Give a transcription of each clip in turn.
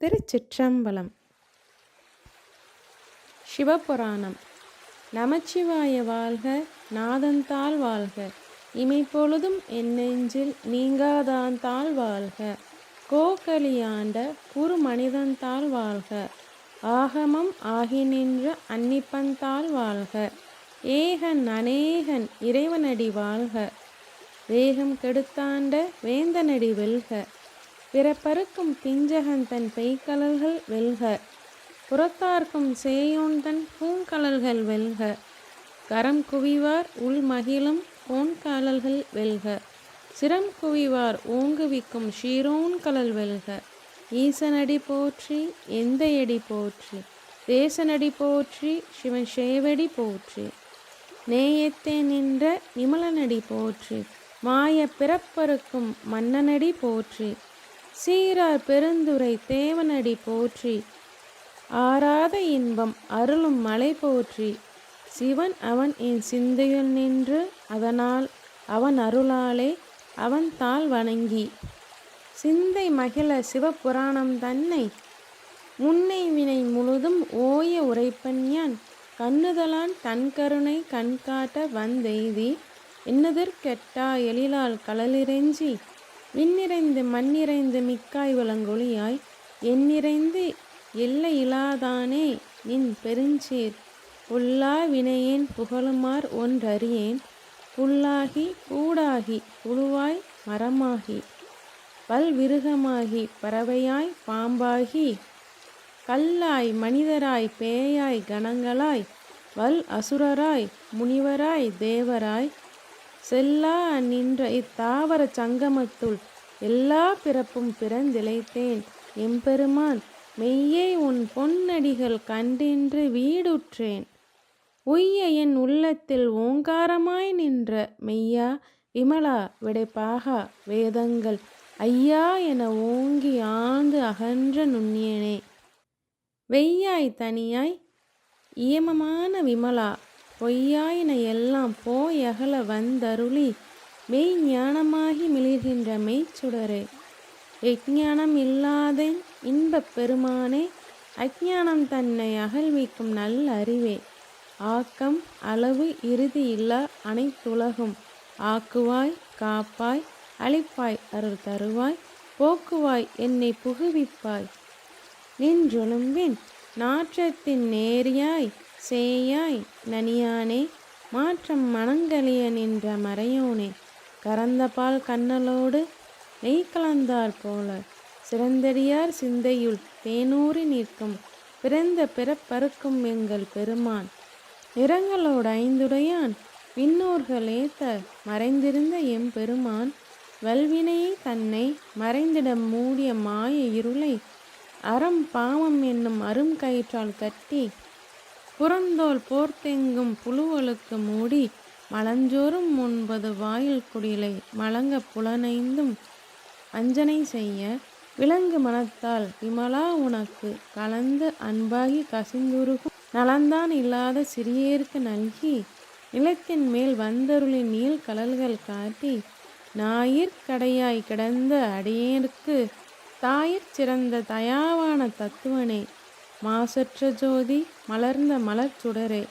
திருச்சிற்றம்பலம். சிவபுராணம். நமச்சிவாய வாழ்க நாதந்தாள் வாழ்க. இமைப்பொழுதும் என் நெஞ்சில் நீங்காதாந்தாள் வாழ்க. கோகலியாண்ட குரு மனிதந்தாள் வாழ்க. ஆகமம் ஆகி நின்ற அன்னிப்பந்தாள் வாழ்க. ஏகன் அநேகன் இறைவனடி வாழ்க. வேகம் கெடுத்தாண்ட வேந்தனடி வெல்க. பிறப்பறுக்கும் பிஞ்சகன் தன் பெய்கலல்கள் வெல்க. புறத்தார்க்கும் சேயோன் தன் பூங்கலல்கள் வெல்க. கரம் குவிவார் உள் மகிழும் ஓன்காலல்கள் வெல்க. சிரம் குவிவார் ஓங்குவிக்கும் ஷீரோன்கலல் வெல்க. ஈசனடி போற்றி எந்தையடி போற்றி. தேசனடி போற்றி சிவன் சேவடி போற்றி. நேயத்தே நின்ற நிமலனடி போற்றி. மாய பிறப்பறுக்கும் மன்னனடி போற்றி. சீரார் பெருந்துரை தேவனடி போற்றி. ஆராத இன்பம் அருளும் மலை போற்றி. சிவன் அவன் என் சிந்தையுள் நின்று அதனால் அவன் அருளாலே அவன் தாள் வணங்கி. சிந்தை மகிழ சிவபுராணம் தன்னை. முன்னை வினை முழுதும் ஓய உரைப்பன் யான். கண்ணுதலான் தன் கருணை கண்காட்ட வந்தெய்தி. என்னதற்கெட்டா எழிலால் கலலிரெஞ்சி விண்ணிறைந்து மண்ணிறைந்து மிக்காய் வளங்கொழியாய் எண்ணிறைந்து எல்லை இலாதானே நின் பெருஞ்சீர். புல்லா வினையேன் புகழுமார் ஒன்றறியேன் புல்லாகி கூடாகி புழுவாய் மரமாகி பல்விருகமாகி பறவையாய் பாம்பாகி கல்லாய் மனிதராய் பேயாய் கணங்களாய் வல் அசுரராய் முனிவராய் தேவராய் செல்லா நின்ற இத்தாவர சங்கமத்துள் எல்லா பிறப்பும் பிறந்திழைத்தேன். எம்பெருமான் மெய்யே உன் பொன்னடிகள் கண்டின்று வீடுற்றேன். உய்ய என் உள்ளத்தில் ஓங்காரமாய் நின்ற மெய்யா விமலா விடைப்பாகா வேதங்கள் ஐயா என ஓங்கி ஆழ்ந்து அகன்ற நுண்ணியனே. வெய்யாய் தனியாய் இயமமான விமலா பொய்யாயின எல்லாம் போயகல வந்தருளி மெய் ஞானமாகி மிளிர்கின்ற மெய்ச்சுடரே. எஞ்ஞானம் இல்லாதேன் இன்பப் பெருமானே அஜ்ஞானம் தன்னை அகழ்விக்கும் நல்ல அறிவே. ஆக்கம் அளவு இறுதி இல்லா அனைத்துலகும். ஆக்குவாய் காப்பாய் அழிப்பாய் அருள் தருவாய் போக்குவாய் என்னை புகுவிப்பாய். நின்றொழும்பின் நாற்றத்தின் நேரியாய் சேயாய் நனியானே மாற்றம் மனங்களிய நின்ற மறையோனே கறந்த பால் கண்ணலோடு நெய் கலந்தார் போல சிறந்தடியார் சிந்தையுள் தேனூறி நிற்கும் பிறந்த பிறப்பறுக்கும் எங்கள் பெருமான். நிறங்களோடு ஐந்துடையான் விண்ணோர்கள் ஏத்த மறைந்திருந்த எம் பெருமான் வல்வினையை தன்னை மறைந்திட மூடிய மாய இருளை அறம் பாவம் என்னும் அரும் கயிற்றால் கட்டி புறந்தோல் போர்த்தெங்கும் புழுவலுக்கு மூடி மலஞ்சோறும் முன்பது வாயில் குடிலை மலங்க புலனைந்தும் அஞ்சனை செய்ய விலங்கு மனத்தால் விமலா உனக்கு கலந்து அன்பாகி கசிந்துருகும். நலந்தான் இல்லாத சிறியேற்கு நல்கி நிலத்தின் மேல் வந்தருளின் நீள் கலல்கள் காட்டி ஞாயிற்கடையாய் கிடந்த அடியேற்கு தாயிற் சிறந்த தயாவான தத்துவனே மாசற்ற ஜோதி மலர்ந்த மலர் சுடரே.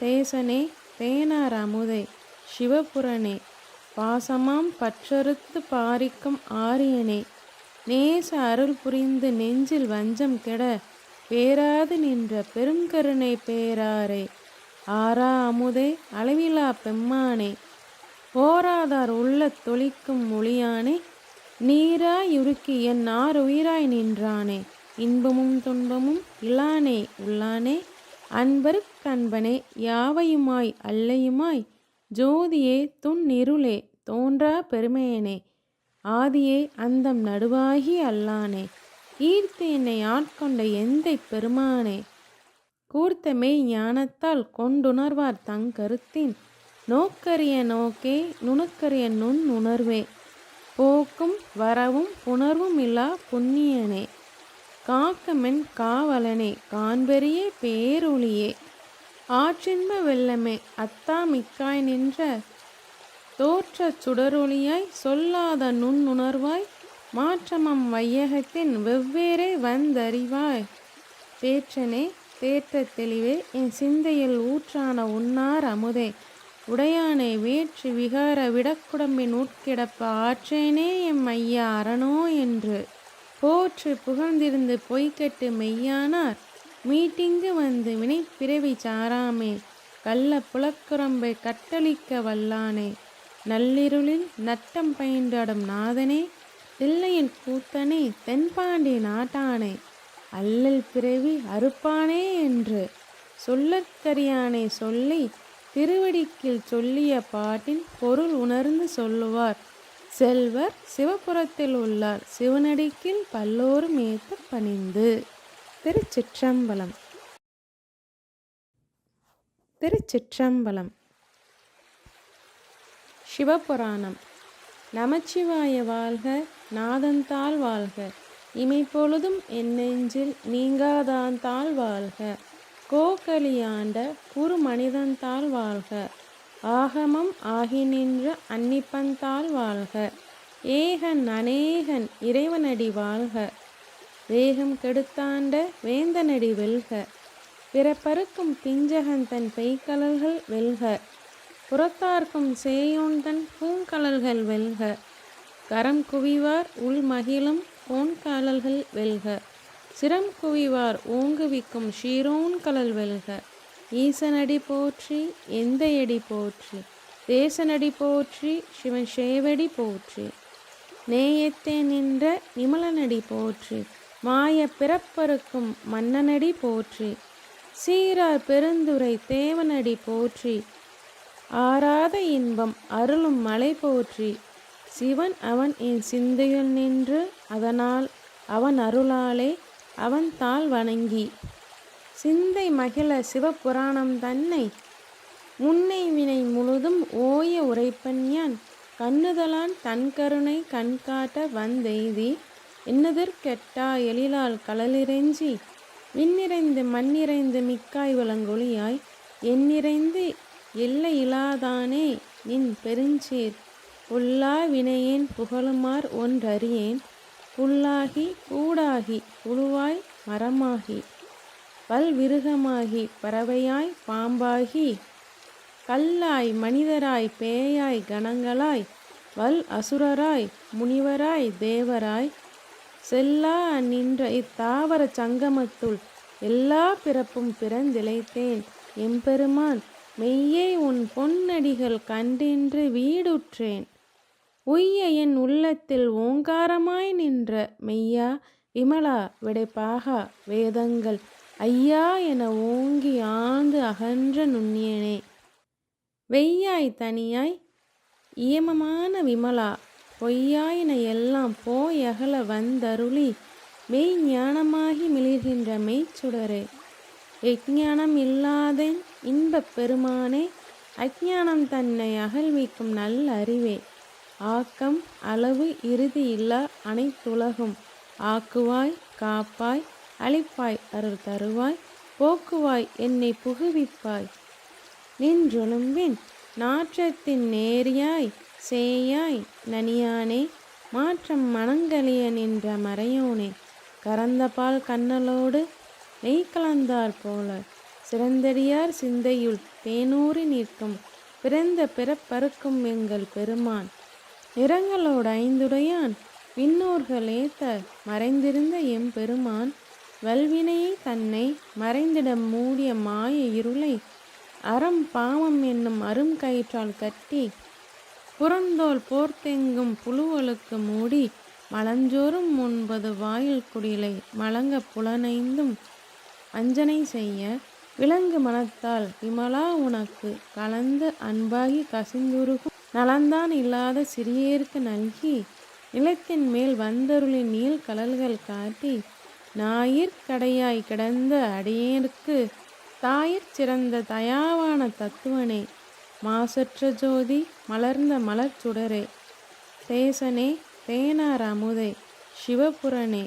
தேசனே தேனார் அமுதே சிவபுரனே பாசமாம் பற்றறுத்து பாரிக்கும் ஆரியனே. நேச அருள் புரிந்து நெஞ்சில் வஞ்சம் கெட பேராது நின்ற பெருங்கருணை பேராரே. ஆரா அமுதே அளவிலா பெம்மானே போராதார் உள்ள தொளிக்கும் மொழியானே நீராய் உருக்கி என் ஆறு உயிராய் நின்றானே. இன்பமும் துன்பமும் இலானே உள்ளானே. அன்பருக்கன்பனே யாவையுமாய் அல்லையுமாய். ஜோதியே துன்னிருளே தோன்றா பெருமையனே. ஆதியே அந்தம் நடுவாகி அல்லானே. ஈர்த்து என்னை ஆட்கொண்ட எந்தை பெருமானே. கூர்த்தமே ஞானத்தால் கொண்டுணர்வார் தங்கருத்தின் நோக்கரிய நோக்கே நுணுக்கரிய நுண் உணர்வே போக்கும் வரவும் புணர்வும் இல்லா புண்ணியனே. காக்கமென் காவலனே காண்பெரிய பேரொளியே. ஆற்றின்ப வெள்ளமே அத்தா மிக்காய் நின்ற தோற்ற சுடரொளியாய் சொல்லாத நுண்ணுணர்வாய் மாற்றமம் வையகத்தின் வெவ்வேறே வந்தறிவாய். தேற்றனே தேற்றத் தெளிவே என் சிந்தையில் ஊற்றான உன்னார் அமுதே. உடையானே வேற்று விகார விடக்குடம்பின் உட்கிடப்ப ஆற்றேனே எம் ஐயா அரணோ என்று. போற்று புகழ்ந்திருந்து பொய்கட்டு மெய்யானார். மீட்டிங்கு வந்து வினைப்பிறவி சாராமே. கள்ள புலக்குரம்பை கட்டளிக்க வல்லானே. நள்ளிருளில் நட்டம் பயின்றாடும் நாதனே. தில்லையின் கூத்தனே தென்பாண்டி நாட்டானே. அல்லல் பிறவி அறுப்பானே என்று சொல்லற்கரியானை சொல்லி திருவடிக்கில் சொல்லிய பாட்டின் பொருள் உணர்ந்து சொல்லுவார். செல்வர் சிவபுரத்தில் உள்ளார். சிவனடிக்கில் பல்லோரும் ஏத்த பணிந்து. திருச்சிற்றம்பலம். திருச்சிற்றம்பலம். சிவபுராணம். நமச்சிவாய வாழ்க நாதந்தாள் வாழ்க. இமைப்பொழுதும் என் நெஞ்சில் நீங்காதாந்தாள் வாழ்க. கோகலியாண்ட குரு மனிதந்தாள் வாழ்க. ஆகமம் ஆகி நின்ற அன்னிப்பந்தால் வாழ்க. ஏகன் அநேகன் இறைவனடி வாழ்க. வேகம் கெடுத்தாண்ட வேந்தனடி வெல்க. பிறப்பருக்கும் திஞ்சகன் தன் பெய்கலல்கள் வெல்க. புறத்தார்க்கும் சேயோன் தன் பூங்கலல்கள் வெல்க. கரம் குவிவார் உள் மகிழும் கோன்காலல்கள் வெல்க. சிரம் குவிவார் ஓங்குவிக்கும் ஷீரோன் கலல் வெல்க. ஈசனடி போற்றி எந்தையடி போற்றி தேசனடி போற்றி சிவன் சேவடி போற்றி. நேயத்தே நின்ற நிமலனடி போற்றி மாய பிறப்பருக்கும் மன்னனடி போற்றி. சீரார் பெருந்துரை தேவனடி போற்றி ஆராத இன்பம் அருளும் மலை போற்றி. சிவன் அவன் என் சிந்தையில் நின்று அதனால் அவன் அருளாலே அவன் தாள் வணங்கி. சிந்தை மகிழ சிவபுராணம் தன்னை. முன்னை வினை முழுதும் ஓய உரைப்பன் யான். கண்ணுதலான் தன் கருணை கண்காட்ட வந்தெய்தி. என்னதற்கெட்டா எழிலால் கலலிறைஞ்சி விண்ணிறைந்து மண்ணிறைந்து மிக்காய் வளங்கொழியாய். எண்ணிறைந்து எல்லை இலாதானே நின் பெருஞ்சீர். புல்லா வினையேன் புகழுமார் ஒன்றறியேன். புல்லாகி கூடாகி புழுவாய் மரமாகி. பல்விருகமாகி பறவையாய் பாம்பாகி கல்லாய் மனிதராய் பேயாய் கணங்களாய் வல் அசுரராய் முனிவராய் தேவராய் செல்லா நின்ற இத்தாவர சங்கமத்துள் எல்லா பிறப்பும் பிறந்திழைத்தேன். எம்பெருமான் மெய்யே உன் பொன்னடிகள் கண்டின்று வீடுற்றேன். உய்ய என் உள்ளத்தில் ஓங்காரமாய் நின்ற மெய்யா விமலா விடைப்பாகா வேதங்கள் ஐயா என ஓங்கி ஆழ்ந்து அகன்ற நுண்ணியனே. வெய்யாய் தனியாய் இயமமான விமலா பொய்யாயின எல்லாம் போயகல வந்தருளி மெய் ஞானமாகி மிளிர்கின்ற மெய்ச்சுடரே. எஞ்ஞானம் இல்லாதேன் இன்பப் பெருமானே அஜ்ஞானம் தன்னை அகழ்விக்கும் நல்ல அறிவே. ஆக்கம் அளவு இறுதி இல்லா அனைத்துலகும். ஆக்குவாய் காப்பாய் அழிப்பாய் அருள் தருவாய் போக்குவாய் என்னை புகுவிப்பாய். நின்றொழும்பின் நாற்றத்தின் நேரியாய் சேயாய் நனியானே மாற்றம் மனங்களிய நின்ற மறையோனே. கறந்த பால் கண்ணலோடு நெய் கலந்தார் போல சிறந்தடியார் சிந்தையுள் தேனூறி நிற்கும் பிறந்த பிறப்பறுக்கும் எங்கள் பெருமான். நிறங்களோடு ஐந்துடையான் விண்ணோர்கள் ஏத்த மறைந்திருந்த எம் பெருமான். வல்வினையை தன்னை மறைந்திட மூடிய மாய இருளை அறம் பாவம் என்னும் அரும் கயிற்றால் கட்டி புறந்தோல் போர்த்தெங்கும் புழுவலுக்கு மூடி மலஞ்சோறும் முன்பது வாயில் குடிலை மலங்க புலனைந்தும் அஞ்சனை செய்ய விலங்கு மனத்தால் விமலா உனக்கு கலந்து அன்பாகி கசிந்துருகும் நலந்தான் இல்லாத சிறியேற்கு நல்கி நிலத்தின் மேல் வந்தருளின் நீள் கலல்கள் காட்டி ஞாயிற்கடையாய் கிடந்த அடியேனுக்கு தாயிற் சிறந்த தயாவான தத்துவனே மாசற்ற ஜோதி மலர்ந்த மலர் சுடரே தேசனே தேனார் அமுதே சிவபுரனே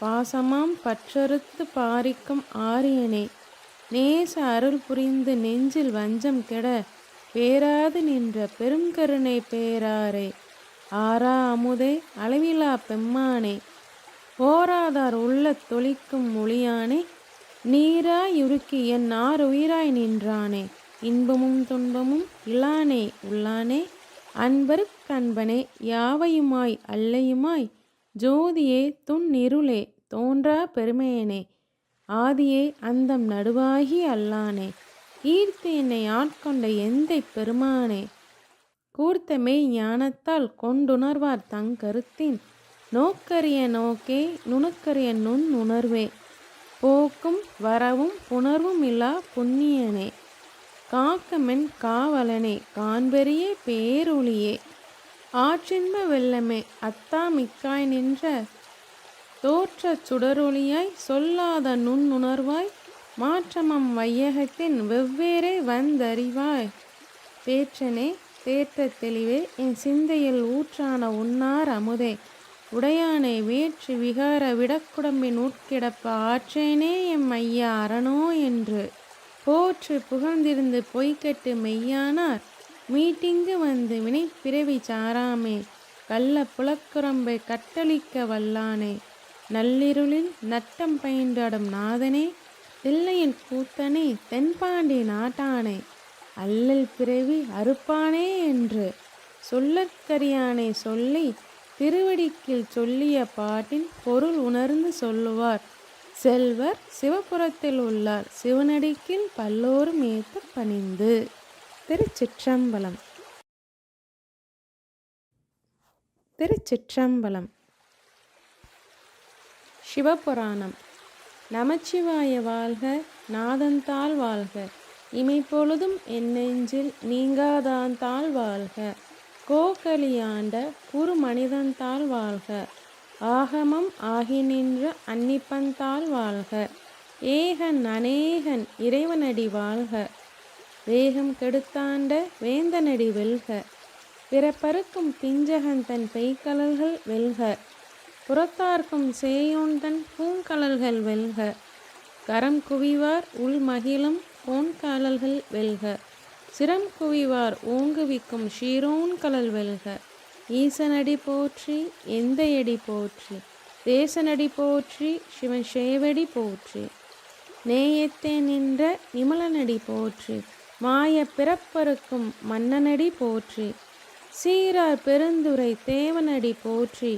பாசமாம் பற்றறுத்து பாரிக்கும் ஆரியனே நேச அருள் புரிந்து நெஞ்சில் வஞ்சம் கெட பேராது நின்ற பெருங்கருணை பேராரே ஆரா அமுதே அளவிலா பெம்மானே ஓராதார் உள்ள தொளிக்கும் மொழியானே நீராயுருக்கி என் ஆறுயிராய் நின்றானே இன்பமும் துன்பமும் இலானே உள்ளானே அன்பருக்கன்பனே யாவையுமாய் அல்லையுமாய் ஜோதியே துன்னிருளே தோன்றா பெருமையனே ஆதியே அந்தம் நடுவாகி அல்லானே ஈர்த்து என்னை ஆட்கொண்ட எந்தை பெருமானே கூர்த்தமே ஞானத்தால் கொண்டுணர்வார் தங்கருத்தின் நோக்கரிய நோக்கே நுணுக்கரிய நுண் உணர்வே. போக்கும் வரவும் புணர்வும் இல்லா புண்ணியனே. காக்கமென் காவலனே காண்பெரிய பேரொளியே. ஆற்றின்ப வெள்ளமே அத்தா மிக்காய் நின்ற. தோற்றச் சுடரொளியாய் சொல்லாத நுண்ணுணர்வாய் மாற்றமம் வையகத்தின் வெவ்வேறே வந்தறிவாய். தேற்றனே தேற்ற தெளிவே என் சிந்தையில் ஊற்றான உன்னார் அமுதே. உடையானை வேற்று விகார விடக்குடம்பின் உட்கிடப்ப ஆற்றேனே எம் ஐயா அரணோ என்று. போற்று புகழ்ந்திருந்து பொய்க்கட்டு மெய்யானார். மீட்டிங்கு வந்து வினைப்பிறவி சாராமே. கள்ள புலக்குரம்பை கட்டளிக்க வல்லானே. நள்ளிருளில் நட்டம் பயின்றாடும் நாதனே. தில்லையின் கூத்தனே தென்பாண்டி நாட்டானே. அல்லல் பிறவி அறுப்பானே என்று. சொல்லற்கரியானே சொல்லி திருவடிக்கில் சொல்லிய பாட்டின் பொருள் உணர்ந்து சொல்லுவார். செல்வர் சிவபுரத்தில் உள்ளார். சிவனடிக்கில் பல்லோரும் ஏத்த பணிந்து. திருச்சிற்றம்பலம். திருச்சிற்றம்பலம். சிவபுராணம். நமச்சிவாய வாழ்க நாதந்தாள் வாழ்க. இமைப்பொழுதும் என் நெஞ்சில் நீங்காதாந்தாள் வாழ்க. கோகலியாண்ட குரு மனிதந்தாள் வாழ்க. ஆகமம் ஆகி நின்ற அன்னிப்பந்தாள் வாழ்க. ஏகன் அநேகன் இறைவனடி வாழ்க. வேகம் கெடுத்தாண்ட வேந்தனடி வெல்க. பிறப்பறுக்கும் பிஞ்சகன் தன் பெய்கலல்கள் வெல்க. புறத்தார்க்கும் சேயோன் தன் பூங்கலல்கள் வெல்க. கரம் குவிவார் உள் மகிழும் போன்காலல்கள் வெல்க. சிரம் குவிவார் ஓங்குவிக்கும் ஷீரோன் கலல் வெல்க. ஈசனடி போற்றி எந்த எடி போற்றி தேசனடி போற்றி சிவன் சேவடி போற்றி. நேயத்தே நின்ற நிமலனடி போற்றி மாய பிறப்பருக்கும் மன்னனடி போற்றி. சீரார் பெருந்துரை தேவனடி போற்றி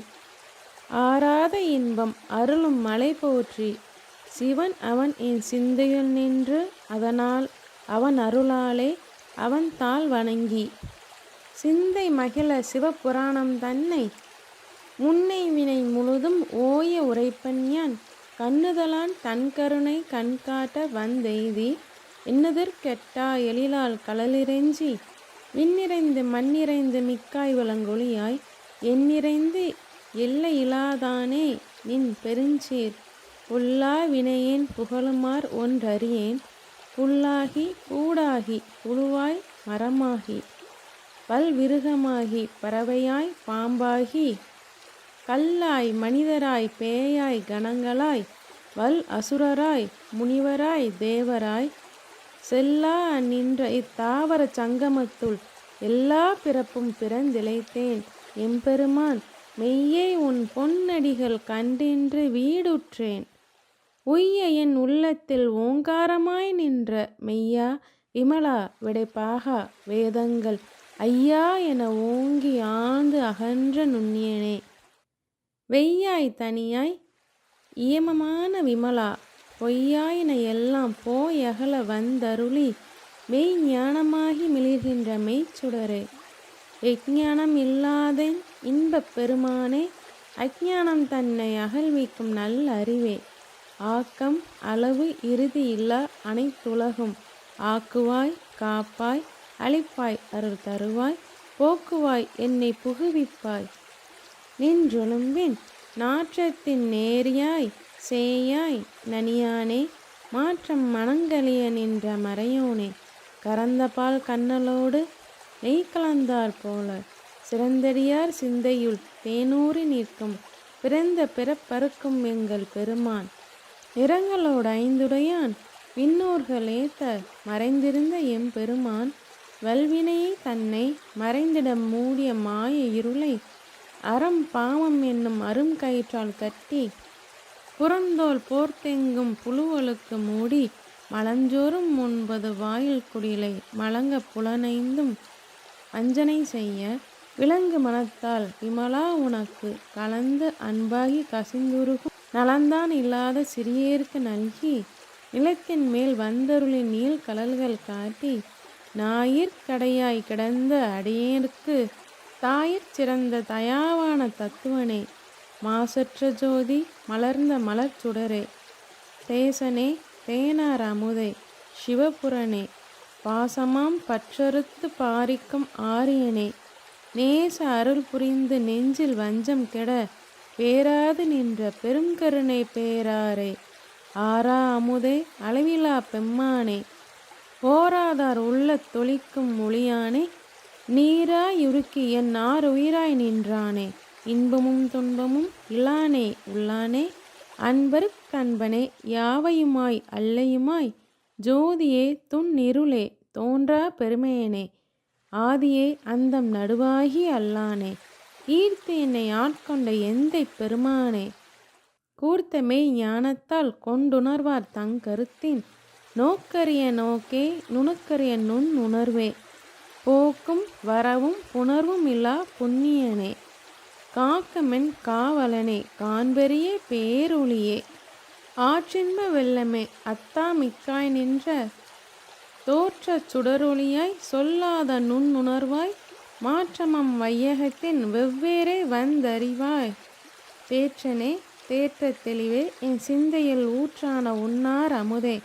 ஆராத இன்பம் அருளும் மலை போற்றி. சிவன் அவன் என் சிந்தையில் நின்று அதனால் அவன் அருளாலே அவன் தாள் வணங்கி சிந்தை மகிழ சிவபுராணம் தன்னை முன்னை வினை முழுதும் ஓய உரைப்பன் யான்? கண்ணுதலான் தன் கருணை கண்காட்ட வந்தெய்தி என்னதற்கெட்டா எழிலால் கடலிறைஞ்சி விண்ணிறைந்து மண்ணிறைந்து மிக்காய் வளங்கொழியாய் எண்ணிறைந்து எல்லை இலாதானே நின் பெருஞ்சீர் புல்லா வினையேன் புகழுமார் ஒன்றறியேன் புல்லாகி கூடாகி புழுவாய் மரமாகி பல்விருகமாகி பறவையாய் பாம்பாகி கல்லாய் மனிதராய் பேயாய் கணங்களாய் வல் அசுரராய் முனிவராய் தேவராய் செல்லா நின்ற இத்தாவர சங்கமத்துள் எல்லா பிறப்பும் பிறந்திழைத்தேன். எம்பெருமான் மெய்யே உன் பொன்னடிகள் கண்டின்று வீடுற்றேன். உய்ய என் உள்ளத்தில் ஓங்காரமாய் நின்ற மெய்யா விமலா விடைப்பாகா வேதங்கள் ஐயா என ஓங்கி ஆழ்ந்து அகன்ற நுண்ணியனே. வெய்யாய் தனியாய் இயமமான விமலா பொய்யாயின எல்லாம் போயகல வந்தருளி மெய் ஞானமாகி மிளிர்கின்ற மெய்ச்சுடரே. விஞ்ஞானம் இல்லாதேன் இன்பப் பெருமானே அஜானம் தன்னை அகழ்விக்கும் நல்ல அறிவே. ஆக்கம் அளவு இறுதி இல்லா அனைத்துலகும். ஆக்குவாய் காப்பாய் அழிப்பாய் அருள் தருவாய் போக்குவாய் என்னை புகுவிப்பாய். நின்றொழும்பின் நாற்றத்தின் நேரியாய் சேயாய் நனியானே மாற்றம் மனங்களிய நின்ற மறையோனே. கறந்த பால் கண்ணலோடு நெய் கலந்தார் போல சிறந்தடியார் சிந்தையுள் தேனூறி நிற்கும் பிறந்த பிறப்பறுக்கும் எங்கள் பெருமான். நிறங்களோடு ஐந்துடையான். விண்ணோர்கள் ஏத்த மறைந்திருந்த எம்பெருமான் வல்வினையை தன்னை மறைந்திட மூடிய மாய இருளை அறம் பாவம் என்னும் அரும் கயிற்றால் கட்டி புறந்தோல் போர்த்தெங்கும் புழுவலுக்கு மூடி மலஞ்சோறும் முன்பது வாயில் குடிலை மலங்க புலனைந்தும் அஞ்சனை செய்ய விலங்கு மனத்தால் விமலா உனக்கு கலந்து அன்பாகி கசிந்துருகும். நலந்தான் இல்லாத சிறியேற்கு நல்கி நிலத்தின் மேல் வந்தருளின் நீள் கலல்கள் காட்டி ஞாயிற்கடையாய் கிடந்த அடியேற்கு தாயிற் சிறந்த தயாவான தத்துவனே. மாசற்ற ஜோதி மலர்ந்த மலர் சுடரே. தேசனே தேனார் அமுதே சிவபுரனே. பாசமாம் பற்றறுத்து பாரிக்கும் ஆரியனே. நேச அருள் புரிந்து நெஞ்சில் வஞ்சம் கெட பேராது நின்ற பெருங்கருணை பேராரே. ஆரா அமுதே அளவிலா பெம்மானே. போராதார் உள்ள தொளிக்கும் மொழியானே நீராய் உருக்கி என் ஆறு உயிராய் நின்றானே. இன்பமும் துன்பமும் இலானே உள்ளானே. அன்பருக்கன்பனே யாவையுமாய் அல்லையுமாய். ஜோதியே துன்னிருளே தோன்றா பெருமையனே. ஆதியே அந்தம் நடுவாகி அல்லானே. ஈர்த்து என்னை ஆட்கொண்ட எந்தை பெருமானே கூர்த்த மெய் ஞானத்தால் கொண்டுணர்வார் தங்கருத்தின் நோக்கரிய நோக்கே நுணுக்கரிய நுண் உணர்வே போக்கும் வரவும் புணர்வும் இல்லா புண்ணியனே. காக்கமென் காவலனே காண்பெரிய பேரொளியே. ஆற்றின்ப வெள்ளமே அத்தா மிக்காய் நின்ற தோற்றச் சுடரொளியாய் சொல்லாத நுண்ணுணர்வாய் மாற்றமம் வையகத்தின் வெவ்வேறு வந்தறிவாய். தேற்றனே தேற்ற தெளிவே என் சிந்தையில் ஊற்றான உன்னார் அமுதே.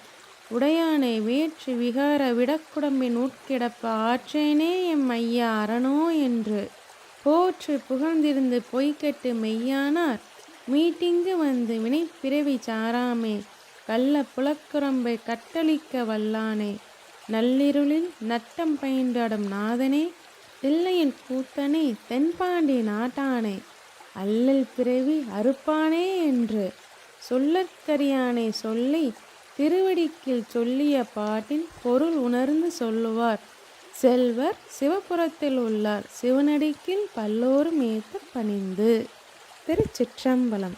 உடையானே வேற்று விகார விடக்குடம்பின் உட்கிடப்ப ஆற்றேனே எம் ஐயா அரணோ என்று. போற்று புகழ்ந்திருந்து பொய்கட்டு மெய்யானார். மீட்டிங்கு வந்து வினை பிறவி சாராமே. கள்ள புலக்குரம்பை கட்டளிக்க வல்லானே. நள்ளிருளில் நட்டம் பயின்றாடும் நாதனே. தில்லையின் கூத்தனே தென்பாண்டி நாட்டானே அல்லல் பிறவி அறுப்பானே என்று சொல்லற்கரியானே சொல்லி திருவடிக்கில் சொல்லிய பாட்டின் பொருள் உணர்ந்து சொல்லுவார். செல்வர் சிவபுரத்தில் உள்ளார். சிவனடிக்கில் பல்லோரும் ஏத்த பணிந்து. திருச்சிற்றம்பலம்.